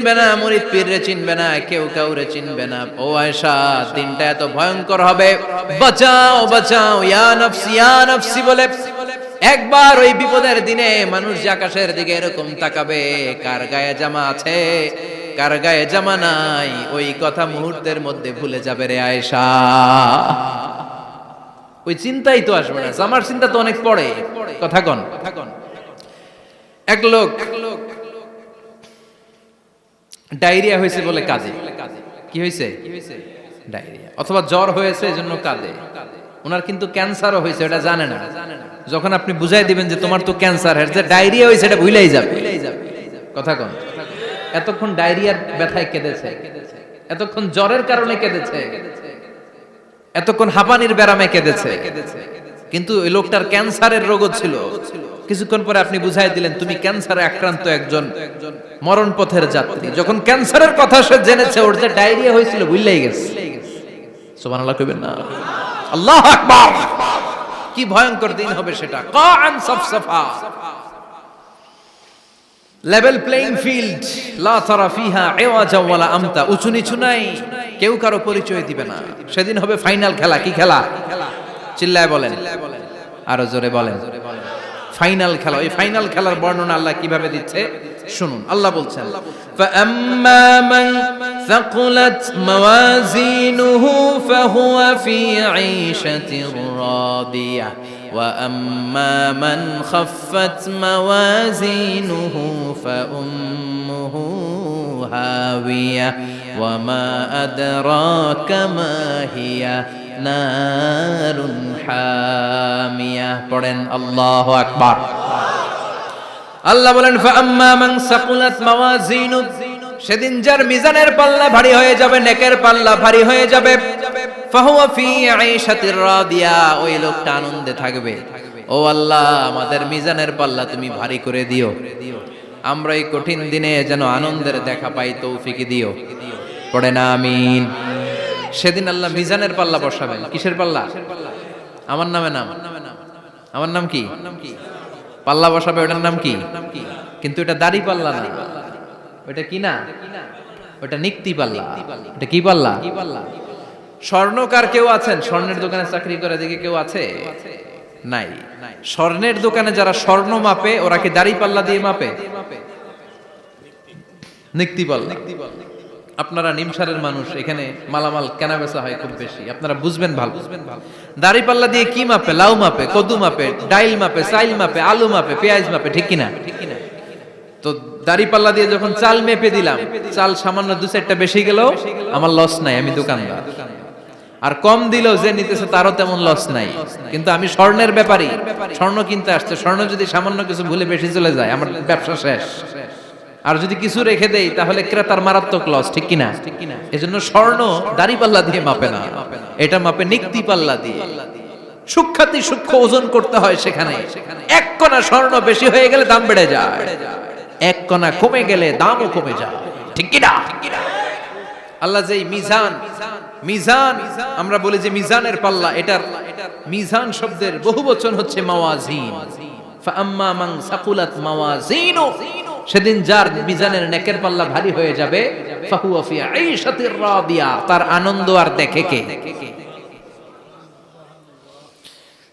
চিনবে না পীররে চিনবে না, কেউ কাউরে চিনবে না। ও আয়সা দিনটা এত ভয়ঙ্কর হবে। বাঁচাও বাঁচাও বলে। একবার ওই বিপদের দিনে মানুষ আকাশের দিকে এরকম তাকাবে, কার গায়ে জামা আছে, কার গায়ে জামা নাই, ওই কথা মুহূর্তের মধ্যে ভুলে যাবে রে আয়েশা। ওই চিন্তাই তো আসবে না, জামার চিন্তা তো অনেক পড়ে। কথা কন। এক লোক ডায়রিয়া হয়েছে বলে কাজে কি হয়েছে? ডায়রিয়া। অথবা জ্বর হয়েছে এজন্য কাঁদে। ওনার কিন্তু ক্যান্সারও হয়েছে এটা জানে না। যখন আপনি বুঝাই দিবেন যে তোমার তো ক্যান্সার যে ডায়রিয়া হয়েছে এটা ভুলেই যাবে। কথা কন। এতক্ষণ ডায়রিয়ার ব্যথায় কেঁদেছে। এতক্ষণ জ্বরের কারণে কেঁদেছে। এতক্ষণ হাঁপানির ব্যারামে কেঁদেছে। কিন্তু ওই লোকটার ক্যান্সারের রোগও ছিল। কিছুক্ষণ পরে আপনি বুঝাই দিলেন, তুমি ক্যান্সারে আক্রান্ত একজন মরণ পথের যাত্রী। যখন ক্যান্সারের কথা সে জেনেছে, ওর যে ডায়রিয়া হয়েছিল ভুললেই গেছে। সুবহানাল্লাহ কইবেন না। আল্লাহ আকবার! কি ভয়ঙ্কর দিন হবে সেটা। কান সফসফা লেভেল প্লেইং ফিল্ড লা তারা ফিহা ইওয়াজা ওয়ালা আমতা। উঁচু নিচু নাই। কেউ কারও পরিচয় দিবে না। সেদিন হবে ফাইনাল খেলা। কি খেলা? চিল্লায় বলেন। আরও জোরে বলেন। ফাইনাল খেলা ওই ফাইনাল খেলার বর্ণনা আল্লাহ কিভাবে দিচ্ছে শুনুন আল্লাহ বলছেন فأما من ثقلت موازينه فهو في عيشة راضية وأما من خفت موازينه فأمه هاوية وما أدراك ما هي নারুন হামিয়া। পড়েন আল্লাহ আকবার। আল্লাহ বলেন ফাম্মা মান সাকুলাত মাওয়াজিনু। সেদিন যার মিজানের পাল্লা ভারী হয়ে যাবে, নেকের পাল্লা ভারী হয়ে যাবে। ফাহুয়া ফি আয়েশাতির রাদিয়া। ওই লোকটা আনন্দে থাকবে। ও আল্লাহ, আমাদের মিজানের পাল্লা তুমি ভারী করে দিও। আমরা এই কঠিন দিনে যেন আনন্দের দেখা পাই, তৌফিক দিও। পড়ে না আমিন। সেদিন আল্লাহ মিজানের পাল্লা বসাবেন। কিসের পাল্লা? আমার নামে নাম। আমার নাম কি? পাল্লা বসাবে, ওটার নাম কি? কিন্তু এটা দাড়ি পাল্লা না। ওটা কি না? ওটা নিক্তি পাল্লা। এটা কি পাল্লা? স্বর্ণকার কেউ আছেন? স্বর্ণের দোকানে চাকরি করে দিকে কেউ আছে? নাই। স্বর্ণের দোকানে যারা স্বর্ণ মাপে, ওরা কি দাড়ি পাল্লা দিয়ে মাপে? নিক্তি পাল্লা। আপনারা নিমসারের মানুষ, এখানে মালামাল কেনা বেচা হয় খুব বেশি। আপনারা বুঝবেন ভালো। বুঝবেন ভালো দাড়ি পাল্লা দিয়ে কি মাপে? লাউ মাপে, কদু মাপে, ডাইল মাপে, চাইল মাপে, আলু মাপে, পেঁয়াজ মাপে, ঠিক কিনা? তো দাড়ি পাল্লা দিয়ে যখন চাল মেপে দিলাম, চাল সামান্য দু চারটা বেশি গেল, আমার লস নাই, আমি দোকানদার। আর কম দিলেও যে নিতেছে, তারও তেমন লস নাই। কিন্তু আমি স্বর্ণের ব্যাপারই স্বর্ণ কিনতে আসছে, স্বর্ণ যদি সামান্য কিছু ভুলে বেশি চলে যায়, আমার ব্যবসা শেষ। আর যদি কিছু রেখে দেই, তাহলে ক্রেতার মারাত্মক লস ঠিক কিনা? এজন্য স্বর্ণ দাড়ি পাল্লা দিয়ে মাপে না। এটা মাপে নিক্তি পাল্লা দিয়ে। সূক্ষাতি সূক্ষ্ম ওজন করতে হয় সেখানে। এক কণা স্বর্ণ বেশি হয়ে গেলে দাম বেড়ে যায়। এক কণা কমে গেলে দামও কমে যায়। ঠিক কিনা? আল্লাহ যে মিজান মিজান, আমরা বলি যে মিজানের পাল্লা, এটার মিজান শব্দের বহু বচন হচ্ছে মাওয়াজিন। ফাআম্মা মান সাকুলাত মাওয়াজিনু। সেদিন যার মিজানের নেকের পাল্লা ভারী হয়ে যাবে তার আনন্দ আর দেখে কে?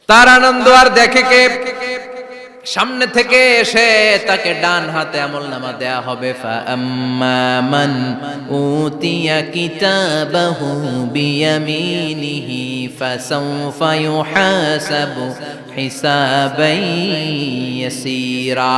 তার আনন্দ আর দেখে কে? সামনে থেকে এসে তাকে ডান হাতে আমল নামা দেয়া হবে ইয়াসীরা।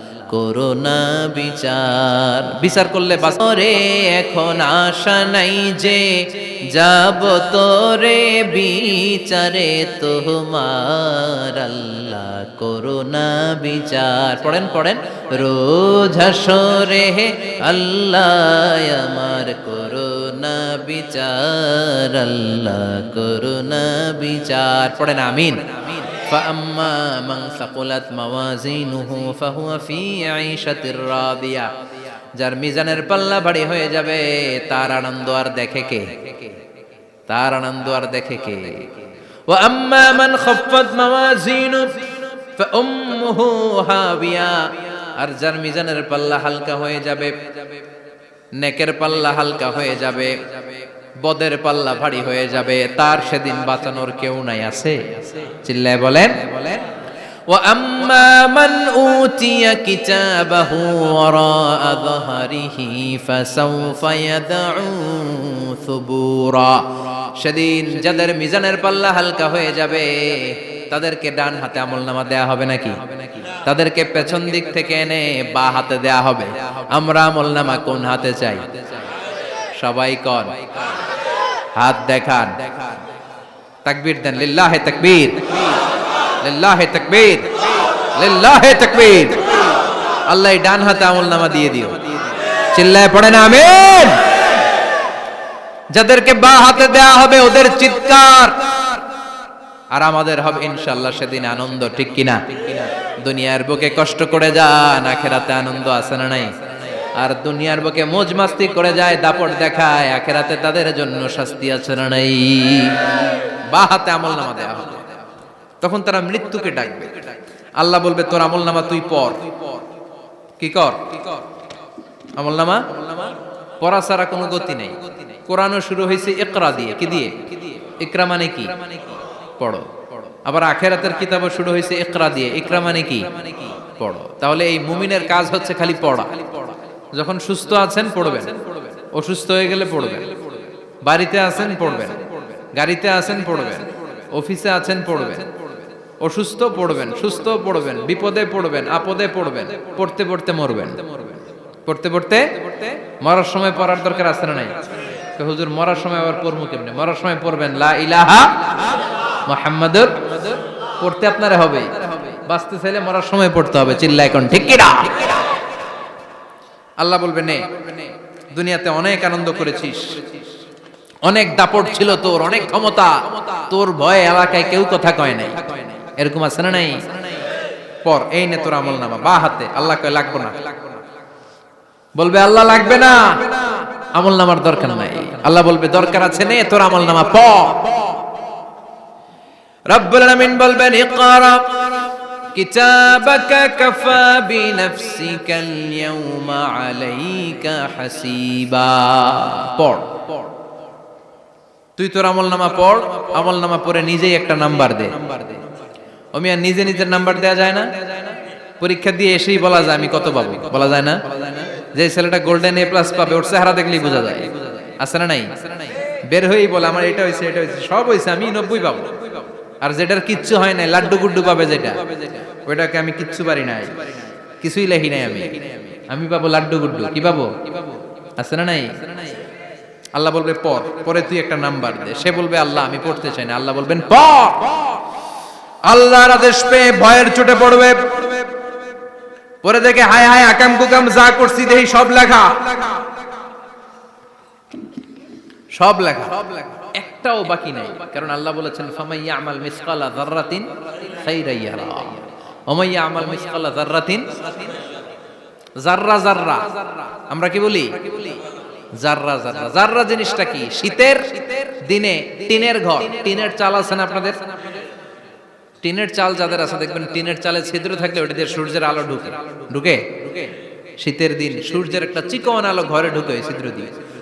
করোনা বিচার। বিচার করলে বাসরে এখন আশা নাই যে যাব তোরে বিচারে। তোমার আল্লাহ করোনা বিচার। পড়েন পড়েন। রোজ হে আল্লাহ আমার করোনা করুণা বিচার। আল্লাহ করুণা বিচার। পড়েন, আমিন। فأما من ثقلت موازينه فهو في عيشة راضية যার মিজানের পাল্লা ভারী হয়ে যাবে তার আনন্দ আর দেখে কে তার আনন্দ আর দেখে কে وأما من خفت موازينه فأمه هاوية আর যার মিজানের পাল্লা হালকা হয়ে যাবে নেকের পাল্লা হালকা হয়ে যাবে বদের পাল্লা ভারী হয়ে যাবে তার সেদিন বাঁচানোর কেউ নাই আছে চিল্লায় বলেন وأما من أوتي كتابه وراء ظهره فسوف يدعو ثبورا সেদিন যাদের মিজানের পাল্লা হালকা হয়ে যাবে তাদেরকে ডান হাতে আমল নামা দেয়া হবে নাকি তাদেরকে পেছন দিক থেকে এনে বা হাতে দেয়া হবে আমরা আমল নামা কোন হাতে চাই সবাই কর হাত দেখান। তাকবীর দেন। লিল্লাহে তাকবীর। লিল্লাহে তাকবীর। লিল্লাহে তাকবীর। আল্লাহ ডান হাতে আমল নামা দিয়ে দিও। চিল্লায় পড়েন, আমিন। যাদেরকে বা হাতে দেয়া হবে ওদের চিৎকার। আর আমাদের হবে ইনশাল্লাহ সেদিন আনন্দ, ঠিক কিনা? দুনিয়ার বুকে কষ্ট করে যান, আখেরাতে আনন্দ আছে না নাই? আর দুনিয়ার বুকে মোজ মাস্তি করে যায়, দাপট দেখায়, আখেরাতে তাদের জন্য শাস্তি আছে না নাই? বা হাতে আমল নামা দেয়া হবে। তখন তারা মৃত্যুকে ডাকবে। আল্লাহ বলবে, তোর আমল নামা তুই পর। কি কর? আমল নামা? পড়া ছাড়া কোনো গতি নেই। কোরআনও শুরু হয়েছে একরা দিয়ে। কি দিয়ে? ইকরা মানে কি? পড়ো। আবার আখেরাতের কিতাবও শুরু হয়েছে একরা দিয়ে। ইকরা মানে কি? পড়ো। তাহলে এই মুমিনের কাজ হচ্ছে খালি পড়া। যখন সুস্থ আছেন, পড়বেন। অসুস্থ হয়ে গেলে পড়বেন। বাড়িতে আছেন, পড়বেন। গাড়িতে আছেন, পড়বেন। অফিসে আছেন, পড়বেন। অসুস্থ, পড়বেন। সুস্থ, পড়বেন। বিপদে পড়বেন, আপদে পড়বেন। পড়তে পড়তে মরবেন। পড়তে পড়তে মরার সময় পড়ার দরকার আছে না নাই? হুজুর, মরার সময় আবার পড়ব কেমনে? মরার সময় পড়বেন, লা ইলাহা মুহাম্মাদুর পড়তে আপনারা হবে। বাঁচতে চাইলে মরার সময় পড়তে হবে চিল্লা এখন ঠিক কিনা আল্লাহ বলবে, নে, দুনিয়াতে অনেক আনন্দ করেছিস। অনেক দাপট ছিল তোর, অনেক ক্ষমতা। তোর ভয়ে এলাকায় কেউ কথা কয় নাই। এরকম আছে না নাই? পর, এই নে তোর আমল নামা, বা হাতে, আল্লাহ কয়, লাগবো না। বলবে, আল্লাহ লাগবে না। আমল নামার দরকার নাই। আল্লাহ বলবে, দরকার আছে, নে তোর আমল নামা, প। রব্বুল আলামিন বলবেন, ইকরা কাফা বিনফসিকা আল-ইয়াওমা আলাইকা হাসিবা। পড় তুই তোর আমল নামা পড় আমল নামা পড়ে নিজেই একটা নাম্বার দে। আমি আর নিজে নিজের নাম্বার দেয়া যায় না। পরীক্ষা দিয়ে এসেই বলা যায়, আমি কত পাবো? বলা যায় না? যে ছেলেটা গোল্ডেন এ প্লাস পাবে, ওর চেহারা দেখলেই বোঝা যায়। আছে না নাই? বের হয়েই বলে, আমার এটা হয়েছে এটা হয়েছে, সব হয়েছে, আমি নব্বই পাবো। আর যেটার কিচ্ছু হয় নাই, লাড্ডু গুড্ডু পাবে যেটা। ওইটাকে আমি কিচ্ছু পারি নাই। কিছুই লেখি নাই আমি। আমি পাবো লাড্ডু গুড্ডু। কি পাবো? আছে না নাই? আল্লাহ বলবে, পর। পরে তুই একটা নাম্বার দে। সে বলবে, আল্লাহ, আমি পড়তে চাই না। আল্লাহ বলবেন, পর। আল্লাহর আদেশ পেয়ে ভয়ের চোটে পড়বে। পরে দেখে, হায় হায়, আকাম কুকাম যা করছি দেখি সব লেখা। সব লেখা। একটাও বাকি নাই। কারণ আল্লাহ বলেছেন ফামাইয়া আমাল মিসকালা যাররাতিন খাইরা ইয়ারা। ওমাইয়া আমাল মিসকালা যাররাতিন জাররা জাররা আমরা কি বলি? জাররা জাররা জাররা জিনিসটা কি? শীতের দিনে টিনের ঘর। টিনের চাল আছে না আপনাদের? টিনের চাল যাদের আছে, দেখবেন টিনের চালে ছিদ্র থাকলে ওটা দিয়ে সূর্যের আলো ঢুকে। ঢুকে? শীতের দিন সূর্যের একটা চিকন আলো ঘরে ঢুকে ছিদ্র দিয়ে।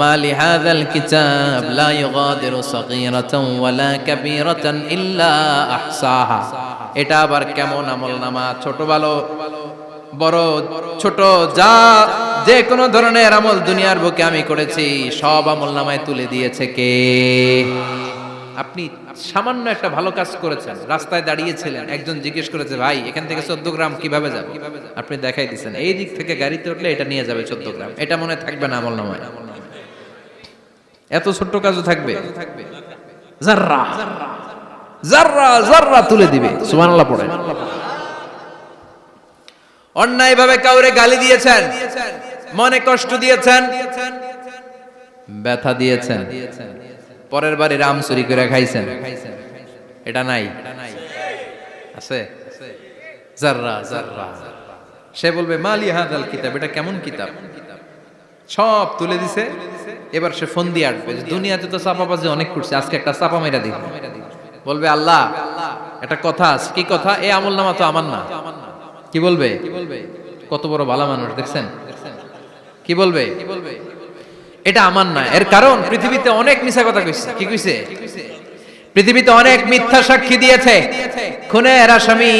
মালি হাযাল কিতাব লা ইউগাদিরু সাগীরাতান ওয়ালা কাবীরাতান ইল্লা আহসাহা। এটা আবার কেমন আমলনামা ছোট ভালো বড়, ছোট, যা যে কোনো ধরনের আমল দুনিয়ার বুকে আমি করেছি, সব আমল নামায় তুলে দিয়েছে কে? আপনি সামান্য একটা ভালো কাজ করেছেন, রাস্তায় দাঁড়িয়েছিলেন, একজন জিজ্ঞেস করেছে, ভাই, এখান থেকে চোদ্দ গ্রাম কীভাবে যাবে? আপনি দেখাই দিচ্ছেন এই দিক থেকে গাড়িতে উঠলে এটা নিয়ে যাবে চোদ্দ গ্রাম। এটা মনে থাকবে না আমল নামায়। এত ছোট্ট কাজও থাকবে? জাররা জাররা জাররা তুলে দিবে। সুবহানাল্লাহ পড়ে। অন্যায়ভাবে কাউরে গালি দিয়েছেন মনে কষ্ট দিয়েছেন ব্যথা দিয়েছেন পরের বাড়ি রাম চুরি করে খাইছেন। এটা নাই। আছে? জাররা জাররা সে বলবে মালি হাদাল কিতাব। এটা কেমন কিতাব? সব তুলে দিছে? এবার সে ফোন দিয়ে আসবে দুনিয়াতে তো চাপাবাজি অনেক করছে, আজকে একটা চাপা মেরা দিই। বলবে, আল্লাহ, একটা কথা আছে। কি কথা? এই আমল নামা তো আমার না। কি বলবে? কত বড় ভালো মানুষ, দেখছেন? কি বলবে? এটা আমার না, এর কারণ পৃথিবীতে অনেক মিছা কথা কইছে। কি কইছে? পৃথিবীতে অনেক মিথ্যা সাক্ষী দিয়েছে। খুনের আসামি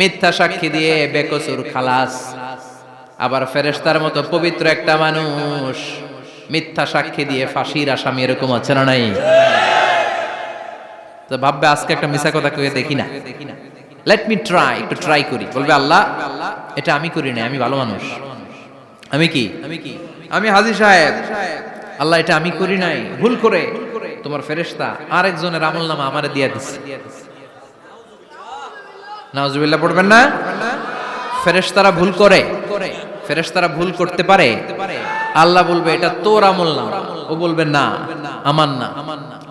মিথ্যা সাক্ষী দিয়ে বেকসুর খালাস। আবার ফেরেশতার মতো পবিত্র একটা মানুষ। মিথ্যা সাক্ষী দিয়ে ফাঁসির আসামি এরকম আছে না নাই? তো ভাববে আজকে একটা মিছা কথা কয়ে দেখি না। লেট মি ট্রাই একটু ট্রাই করি। বলবে, আল্লাহ, এটা আমি করি না আমি ভালো মানুষ। আমি কি? আমি কি আমি হাজি সাহেব। আল্লাহ, এটা আমি করি নাই। ভুল করে তোমার ফেরেশতা আরেকজনের আমল নামা আমারে দিয়ে নাউজুবিল্লাহ, পড়বেন না? ফেরেশতারা ভুল করে। ফেরেশতারা ভুল করতে পারে। আল্লাহ বলবে এটা তোর আমল নামা ও বলবে না আমার না।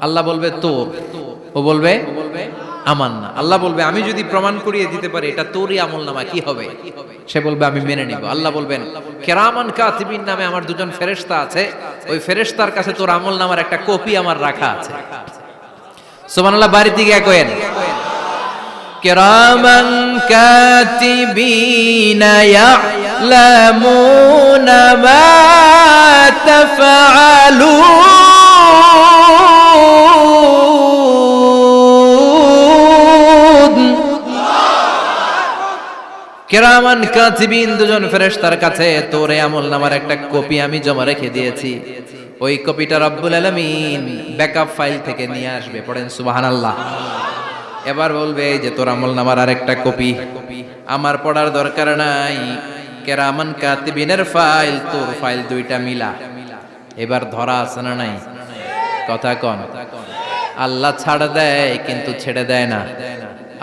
আল্লাহ বলবে তোর। ও বলবে আমার না। আল্লাহ বলবে আমি যদি প্রমাণ করিয়ে দিতে পারি এটা তোরই আমল নামা কি হবে? সে বলবে আমি মেনে নিব। আল্লাহ বলবেন কেরামান কাতিবিন নামে আমার দুজন ফেরেশতা আছে। ওই ফেরেশতার কাছে তোর আমল নামার একটা কপি আমার রাখা আছে। সুবহানাল্লাহ বাড়িতে গিয়ে কয়েন কেরামান কাতিবিনা ইয়ালামুনা মা তাফআলুন কেরামান কাতিবিন দুজন ফেরেশতার কাছে, তোর আমল নামার একটা কপি আমি জমা রেখে দিয়েছি। ওই কপিটা রব্বুল আলামিন ব্যাকআপ ফাইল থেকে নিয়ে আসবে, পড়েন সুবহানাল্লাহ। এবার বলবে যে তোর আমল নামার আর আরেকটা কপি, আমার পড়ার দরকার নাই। কেরামান কাতিবিনের ফাইল, তোর ফাইল দুইটা মিলা। এবার ধরা আছে না নাই? কথা কন। আল্লাহ ছাড় দেয়, কিন্তু ছেড়ে দেয় না।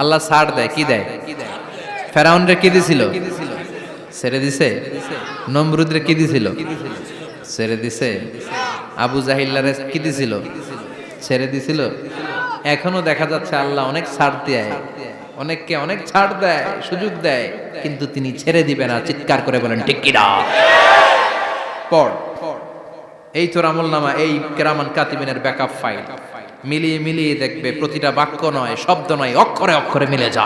আল্লাহ ছাড় দেয়, কি দেয়? ফেরাউনরে কি দিছিল? ছেড়ে দিছে? নমরুদরে কি দিছিল? ছেড়ে দিছে। আবু জাহিল্লারে কি দিছিল? ছেড়ে দিছিল। এখনও দেখা যাচ্ছে আল্লাহ অনেক ছাড় দেয়। অনেককে অনেক ছাড় দেয়, সুযোগ দেয়, কিন্তু তিনি ছেড়ে দিবে না, চিৎকার করে বলেন পড় এই তোর আমল নামা, এই কেরামান কাতিবিনের ব্যাকআপ ফাইল মিলিয়ে মিলিয়ে দেখবে, প্রতিটা বাক্য নয়, শব্দ নয়, অক্ষরে অক্ষরে মিলে যা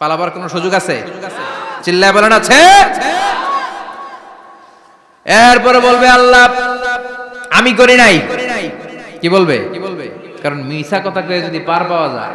পালাবার কোনো সুযোগ আছে? চিল্লায় বলেন, আছে। এরপরে বলবে, আল্লাহ, আমি করি নাই। কি বলবে? কি বলবে কারণ মিশা কথা যদি পার পাওয়া যায়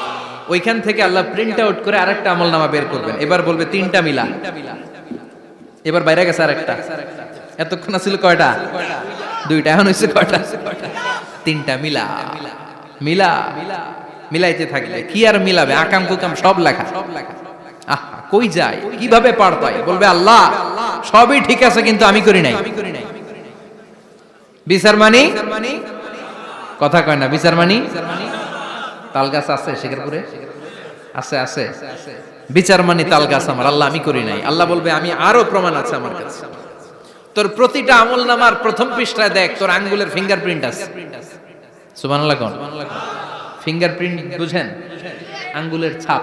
ওইখান থেকে আল্লাহ প্রিন্ট আউট করে আরেকটা আমল নামা বের করবেন। এবার বলবে তিনটা মিলা। এবার বাইরে গেছে আরেকটা। এতক্ষণ ছিল কয়টা? দুইটা, এখন হয়েছে কয়টা? তিনটা মিলা। মিলা। মিলাইতে থাকবে কি আর মিলাবে? আকাম কুকাম সব লেখা। সব আহ, কই যায়? কীভাবে পার পায়? বলবে আল্লাহ, সবই ঠিক আছে, কিন্তু আমি করি নাই। বিচার মানি? কথা কয় না, বিচার মানি? তাল গাছ আছে শেখরপুরে আছে আছে। বিচার মানে তাল গাছ আমার আল্লাহ আমি করি নাই। আল্লাহ বলবে আমি আরও প্রমাণ আছে আমার কাছে। তোর প্রতিটা আমল নামার প্রথম পৃষ্ঠায় দেখ তোর আঙ্গুলের ফিঙ্গারপ্রিন্ট আছে। সুবহানাল্লাহ কোন। ফিঙ্গারপ্রিন্ট বুঝেন? আঙ্গুলের ছাপ।